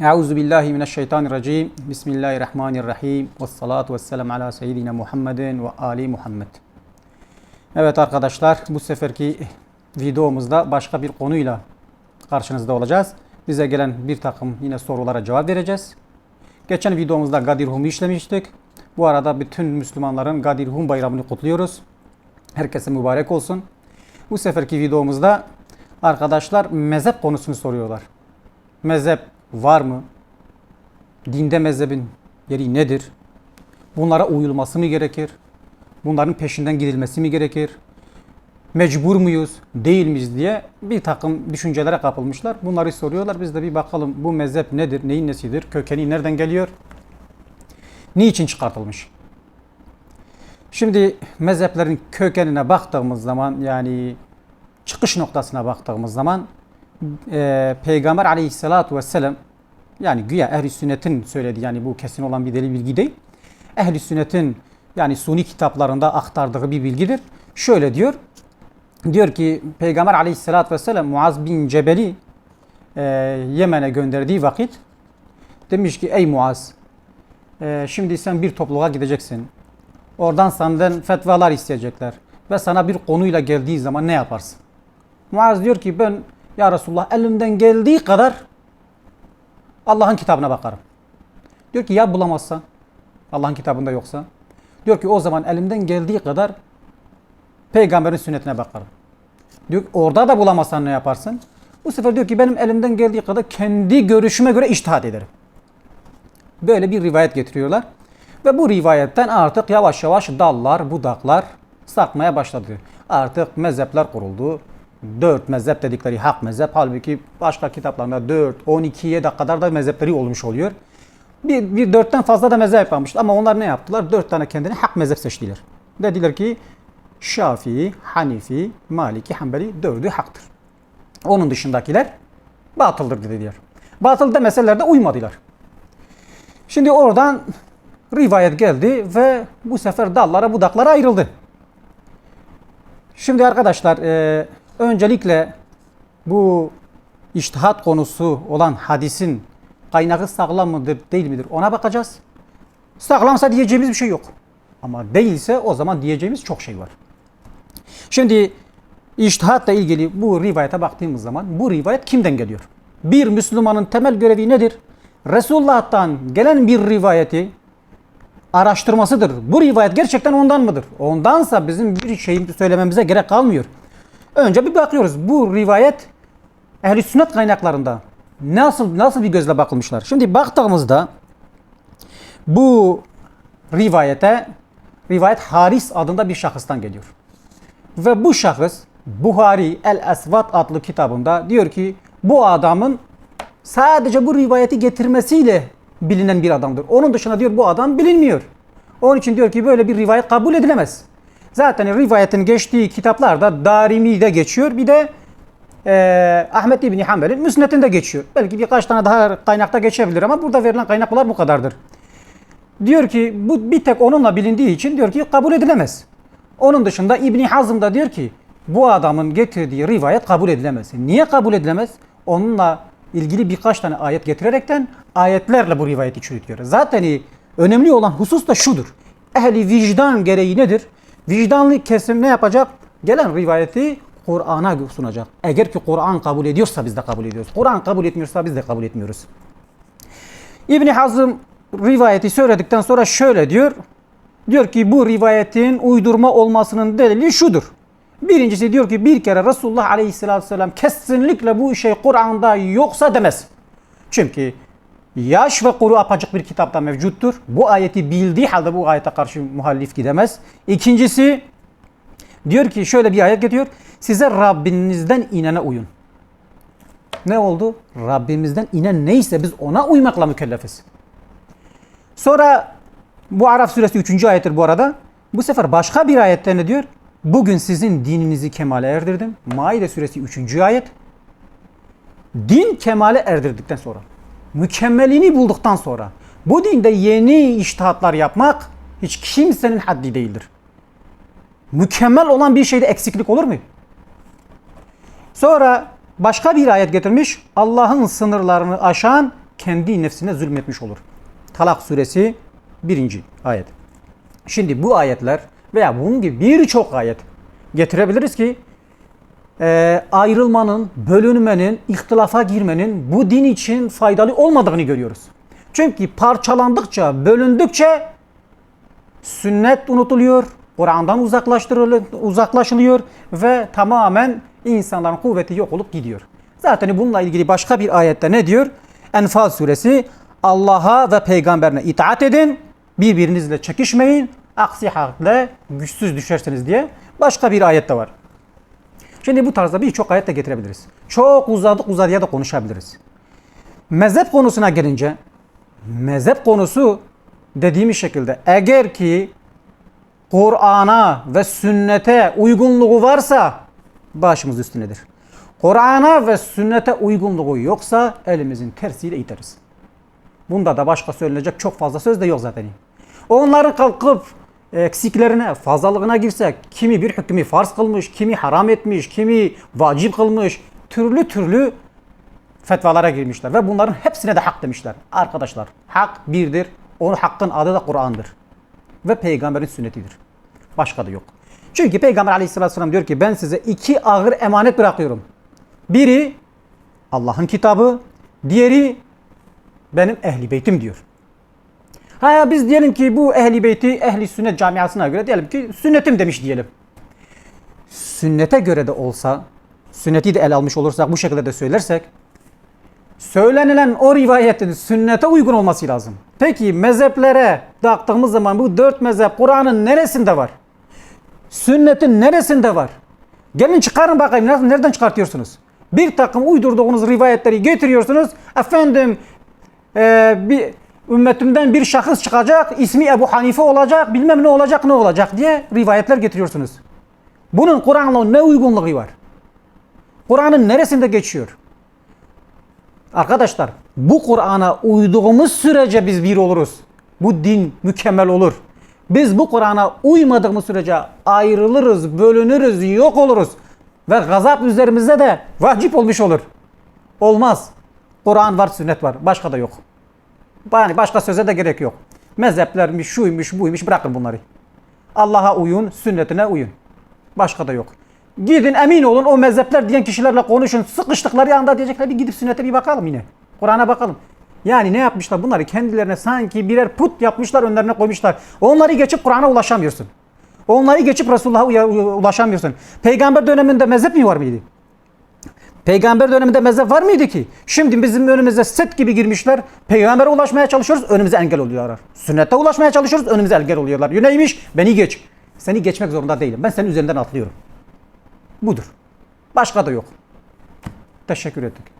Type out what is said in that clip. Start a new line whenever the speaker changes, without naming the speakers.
Euzu billahi mineşşeytanirracim. Bismillahirrahmanirrahim. Ves salatu vesselam ala seyyidina Muhammedin ve ali Muhammed. Evet arkadaşlar bu seferki videomuzda başka bir konuyla karşınızda olacağız. Bize gelen bir takım yine sorulara cevap vereceğiz. Geçen videomuzda Gadir Hum'u işlemiştik. Bu arada bütün Müslümanların Gadir Hum bayramını kutluyoruz. Herkese mübarek olsun. Bu seferki videomuzda arkadaşlar mezhep konusunu soruyorlar. Mezhep var mı? Dinde mezhebin yeri nedir? Bunlara uyulması mı gerekir? Bunların peşinden gidilmesi mi gerekir? Mecbur muyuz, değil miyiz diye bir takım düşüncelere kapılmışlar. Bunları soruyorlar. Biz de bir bakalım bu mezhep nedir, neyin nesidir, kökeni nereden geliyor, niçin çıkartılmış? Şimdi mezheplerin kökenine baktığımız zaman yani çıkış noktasına baktığımız zaman e, Peygamber aleyhissalatu vesselam yani güya ehli sünnetin söylediği yani bu kesin olan bir delil bilgi değil. Ehli sünnetin yani suni kitaplarında aktardığı bir bilgidir. Şöyle diyor. Diyor ki Peygamber aleyhissalatü vesselam Muaz bin Cebel'i e, Yemen'e gönderdiği vakit demiş ki ey Muaz e, şimdi sen bir topluluğa gideceksin. Oradan senden fetvalar isteyecekler. Ve sana bir konuyla geldiği zaman ne yaparsın? Muaz diyor ki ben ya Resulullah elimden geldiği kadar Allah'ın kitabına bakarım. Diyor ki ya bulamazsan Allah'ın kitabında yoksa diyor ki o zaman elimden geldiği kadar peygamberin sünnetine bakarım. Diyor ki, orada da bulamazsan ne yaparsın? Bu sefer diyor ki benim elimden geldiği kadar kendi görüşüme göre iştihat ederim. Böyle bir rivayet getiriyorlar. Ve bu rivayetten artık yavaş yavaş dallar, budaklar sarkmaya başladı. Artık mezhepler kuruldu. Dört mezhep dedikleri hak mezhep. Halbuki başka kitaplarında 4, 12'ye de kadar da mezhepleri olmuş oluyor. Bir, bir dörtten fazla da mezhep yapmıştı ama onlar ne yaptılar? Dört tane kendine hak mezhep seçtiler. Dediler ki Şafii, Hanifi, Maliki, Hanbeli dördü haktır. Onun dışındakiler batıldır dediler. Batıl demeseler de uymadılar. Şimdi oradan rivayet geldi ve bu sefer dallara budaklara ayrıldı. Şimdi arkadaşlar e, öncelikle bu iştihat konusu olan hadisin kaynağı sağlam mıdır değil midir ona bakacağız. Sağlamsa diyeceğimiz bir şey yok. Ama değilse o zaman diyeceğimiz çok şey var. Şimdi iştihatla ilgili bu rivayete baktığımız zaman bu rivayet kimden geliyor? Bir Müslümanın temel görevi nedir? Resulullah'tan gelen bir rivayeti araştırmasıdır. Bu rivayet gerçekten ondan mıdır? Ondansa bizim bir şey söylememize gerek kalmıyor. Önce bir bakıyoruz. Bu rivayet ehli sünnet kaynaklarında nasıl nasıl bir gözle bakılmışlar? Şimdi baktığımızda bu rivayete rivayet Haris adında bir şahıstan geliyor. Ve bu şahıs Buhari El Esvat adlı kitabında diyor ki bu adamın sadece bu rivayeti getirmesiyle bilinen bir adamdır. Onun dışında diyor bu adam bilinmiyor. Onun için diyor ki böyle bir rivayet kabul edilemez. Zaten rivayetin geçtiği kitaplarda Darimi'de geçiyor. Bir de e, Ahmet İbni Hanbel'in Müsnet'inde geçiyor. Belki birkaç tane daha kaynakta geçebilir ama burada verilen kaynaklar bu kadardır. Diyor ki bu bir tek onunla bilindiği için diyor ki kabul edilemez. Onun dışında İbni Hazm da diyor ki bu adamın getirdiği rivayet kabul edilemez. Niye kabul edilemez? Onunla ilgili birkaç tane ayet getirerekten ayetlerle bu rivayeti çürütüyor. Zaten önemli olan husus da şudur. Ehli vicdan gereği nedir? Vicdanlı kesim ne yapacak? Gelen rivayeti Kur'an'a sunacak. Eğer ki Kur'an kabul ediyorsa biz de kabul ediyoruz. Kur'an kabul etmiyorsa biz de kabul etmiyoruz. İbni Hazım rivayeti söyledikten sonra şöyle diyor. Diyor ki bu rivayetin uydurma olmasının delili şudur. Birincisi diyor ki bir kere Resulullah Aleyhisselatü Vesselam kesinlikle bu şey Kur'an'da yoksa demez. Çünkü yaş ve kuru apacık bir kitapta mevcuttur. Bu ayeti bildiği halde bu ayete karşı muhallif gidemez. İkincisi diyor ki şöyle bir ayet getiriyor. Size Rabbinizden inene uyun. Ne oldu? Rabbimizden inen neyse biz ona uymakla mükellefiz. Sonra bu Araf suresi 3. ayettir bu arada. Bu sefer başka bir ayette ne diyor? Bugün sizin dininizi kemale erdirdim. Maide suresi 3. ayet. Din kemale erdirdikten sonra, mükemmelini bulduktan sonra bu dinde yeni iştihatlar yapmak hiç kimsenin haddi değildir. Mükemmel olan bir şeyde eksiklik olur mu? Sonra başka bir ayet getirmiş. Allah'ın sınırlarını aşan kendi nefsine zulmetmiş olur. Talak suresi 1. ayet. Şimdi bu ayetler veya bunun gibi birçok ayet getirebiliriz ki e, ayrılmanın, bölünmenin, ihtilafa girmenin bu din için faydalı olmadığını görüyoruz. Çünkü parçalandıkça, bölündükçe sünnet unutuluyor, Kur'an'dan uzaklaşılıyor ve tamamen insanların kuvveti yok olup gidiyor. Zaten bununla ilgili başka bir ayette ne diyor? Enfal suresi Allah'a ve peygamberine itaat edin, birbirinizle çekişmeyin, aksi halde güçsüz düşersiniz diye başka bir ayette var. Şimdi bu tarzda birçok ayet de getirebiliriz. Çok uzadık uzadıya da konuşabiliriz. Mezhep konusuna gelince, mezhep konusu dediğimiz şekilde eğer ki Kur'an'a ve sünnete uygunluğu varsa başımız üstünedir. Kur'an'a ve sünnete uygunluğu yoksa elimizin tersiyle iteriz. Bunda da başka söylenecek çok fazla söz de yok zaten. Onların kalkıp eksiklerine, fazlalığına girsek, kimi bir hükmü farz kılmış, kimi haram etmiş, kimi vacip kılmış, türlü türlü fetvalara girmişler ve bunların hepsine de hak demişler. Arkadaşlar hak birdir, onun hakkın adı da Kur'an'dır ve peygamberin sünnetidir. Başka da yok. Çünkü Peygamber aleyhissalatü vesselam diyor ki ben size iki ağır emanet bırakıyorum. Biri Allah'ın kitabı, diğeri benim ehli beytim diyor. Ha biz diyelim ki bu ehli beyti ehli sünnet camiasına göre diyelim ki sünnetim demiş diyelim. Sünnete göre de olsa, sünneti de ele almış olursak bu şekilde de söylersek söylenilen o rivayetin sünnete uygun olması lazım. Peki mezheplere baktığımız zaman bu dört mezhep Kur'an'ın neresinde var? Sünnetin neresinde var? Gelin çıkarın bakayım nereden çıkartıyorsunuz? Bir takım uydurduğunuz rivayetleri getiriyorsunuz. Efendim e, bir ümmetimden bir şahıs çıkacak, ismi Ebu Hanife olacak, bilmem ne olacak ne olacak diye rivayetler getiriyorsunuz. Bunun Kur'an'la ne uygunluğu var? Kur'an'ın neresinde geçiyor? Arkadaşlar bu Kur'an'a uyduğumuz sürece biz bir oluruz. Bu din mükemmel olur. Biz bu Kur'an'a uymadığımız sürece ayrılırız, bölünürüz, yok oluruz. Ve gazap üzerimizde de vacip olmuş olur. Olmaz. Kur'an var, sünnet var. Başka da yok. Yani başka söze de gerek yok. Mezheplermiş, şuymuş, buymuş bırakın bunları. Allah'a uyun, sünnetine uyun. Başka da yok. Gidin emin olun o mezhepler diyen kişilerle konuşun. Sıkıştıkları anda diyecekler bir gidip sünnete bir bakalım yine. Kur'an'a bakalım. Yani ne yapmışlar bunları kendilerine sanki birer put yapmışlar önlerine koymuşlar. Onları geçip Kur'an'a ulaşamıyorsun. Onları geçip Resulullah'a ulaşamıyorsun. Peygamber döneminde mezhep mi var mıydı? Peygamber döneminde mezhep var mıydı ki? Şimdi bizim önümüze set gibi girmişler. Peygambere ulaşmaya çalışıyoruz, önümüze engel oluyorlar. Sünnete ulaşmaya çalışıyoruz, önümüze engel oluyorlar. Neymiş? Beni geç. Seni geçmek zorunda değilim. Ben senin üzerinden atlıyorum. Budur. Başka da yok. Teşekkür ettik.